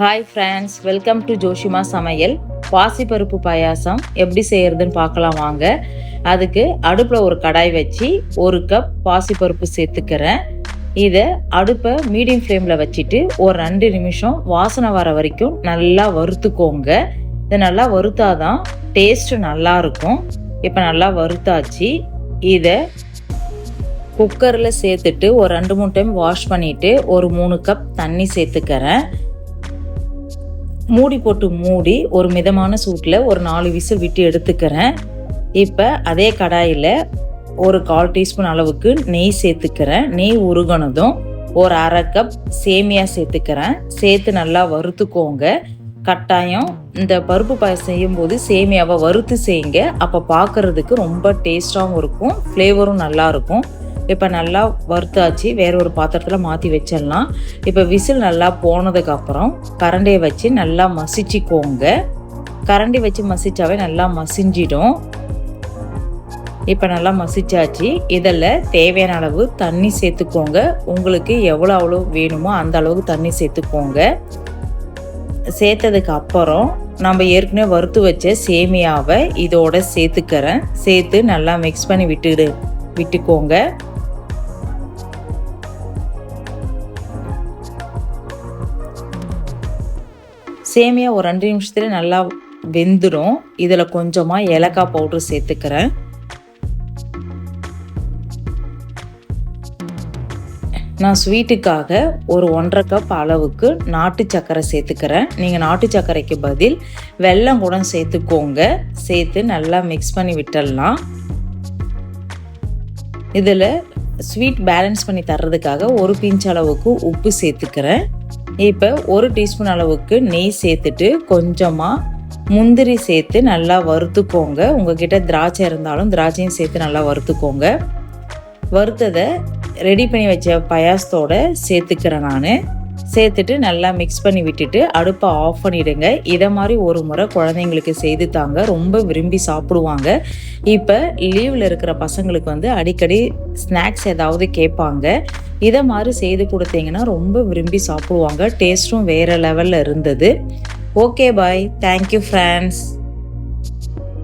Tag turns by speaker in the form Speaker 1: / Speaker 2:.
Speaker 1: Hi friends welcome to Joshima சமையல். பாசிப்பருப்பு பாயாசம் எப்படி செய்கிறதுன்னு பார்க்கலாம் வாங்க. அதுக்கு அடுப்பில் ஒரு கடாய் வச்சு ஒரு கப் பாசிப்பருப்பு சேர்த்துக்கிறேன். இதை அடுப்பை மீடியம் ஃப்ளேமில் வச்சுட்டு ஒரு ரெண்டு நிமிஷம் வாசனை வர வரைக்கும் நல்லா வறுத்துக்கோங்க. இது நல்லா வறுத்தாதான் டேஸ்ட்டு நல்லாயிருக்கும் இப்போ நல்லா வறுத்தாச்சு. இதை குக்கரில் சேர்த்துட்டு ஒரு ரெண்டு மூணு டைம் வாஷ் பண்ணிவிட்டு ஒரு மூணு கப் தண்ணி சேர்த்துக்கிறேன். மூடி போட்டு மூடி ஒரு மிதமான சூட்டில் ஒரு நாலு விசில் விட்டு எடுத்துக்கிறேன். இப்போ அதே கடாயில் ஒரு கால் டீஸ்பூன் அளவுக்கு நெய் சேர்த்துக்கிறேன். நெய் உருகனதும் ஒரு அரை கப் சேமியா சேர்த்துக்கிறேன். சேர்த்து நல்லா வறுத்துக்கோங்க. கட்டாயம் இந்த பருப்பு பாயசம் செய்யும்போது சேமியாவை வறுத்து செய்யுங்க. அப்போ பார்க்கறதுக்கு ரொம்ப டேஸ்டாகவும் இருக்கும் ஃப்ளேவரும் நல்லாயிருக்கும் இப்போ நல்லா வறுத்தாச்சு. வேற ஒரு பாத்திரத்தில் மாற்றி வச்சிடலாம். இப்போ விசில் நல்லா போனதுக்கப்புறம் கரண்டியை வச்சு நல்லா மசிச்சுக்கோங்க. கரண்டி வச்சு மசிச்சாவே நல்லா மசிஞ்சிடும். இப்போ நல்லா மசிச்சாச்சு. இதில் தேவையான அளவு தண்ணி சேர்த்துக்கோங்க. உங்களுக்கு எவ்வளோ அவ்வளோ வேணுமோ அந்த அளவுக்கு தண்ணி சேர்த்துக்கோங்க. சேர்த்ததுக்கு அப்புறம் நம்ம ஏற்கனவே வறுத்து வச்ச சேமியாவை இதோட சேர்த்துக்கிறேன். சேர்த்து நல்லா மிக்ஸ் பண்ணி விட்டுடு விட்டுக்கோங்க. சேமியா ஒரு ரெண்டு நிமிஷத்துல நல்லா வெந்துடும் இதில் கொஞ்சமாக ஏலக்காய் பவுட்ரு சேர்த்துக்கிறேன். நான் ஸ்வீட்டுக்காக ஒரு ஒன்றரை கப் அளவுக்கு நாட்டு சர்க்கரை சேர்த்துக்கிறேன். நீங்கள் நாட்டு சர்க்கரைக்கு பதில் வெல்லம் கூட சேர்த்துக்கோங்க. சேர்த்து நல்லா மிக்ஸ் பண்ணி விட்டுடலாம். இதில் ஸ்வீட் பேலன்ஸ் பண்ணி தர்றதுக்காக ஒரு பிஞ்ச் அளவுக்கு உப்பு சேர்த்துக்கிறேன். இப்போ ஒரு டீஸ்பூன் அளவுக்கு நெய் சேர்த்துட்டு கொஞ்சமாக முந்திரி சேர்த்து நல்லா வறுத்துக்கோங்க. உங்ககிட்ட திராட்சை இருந்தாலும் திராட்சையும் சேர்த்து நல்லா வறுத்துக்கோங்க. வறுத்ததை ரெடி பண்ணி வச்ச பயாசத்தோடு சேர்த்துக்கிறேன் நான். சேர்த்துட்டு நல்லா மிக்ஸ் பண்ணி விட்டுட்டு அடுப்பை ஆஃப் பண்ணிடுங்க. இதை மாதிரி ஒரு முறை குழந்தைங்களுக்கு செய்து தாங்க ரொம்ப விரும்பி சாப்பிடுவாங்க. இப்போ லீவில் இருக்கிற பசங்களுக்கு வந்து அடிக்கடி ஸ்நாக்ஸ் ஏதாவது கேட்பாங்க. இதை மாதிரி செய்து கொடுத்தீங்கன்னா ரொம்ப விரும்பி சாப்பிடுவாங்க. டேஸ்ட்டும் வேறு லெவலில் இருந்தது. Okay bye thank you friends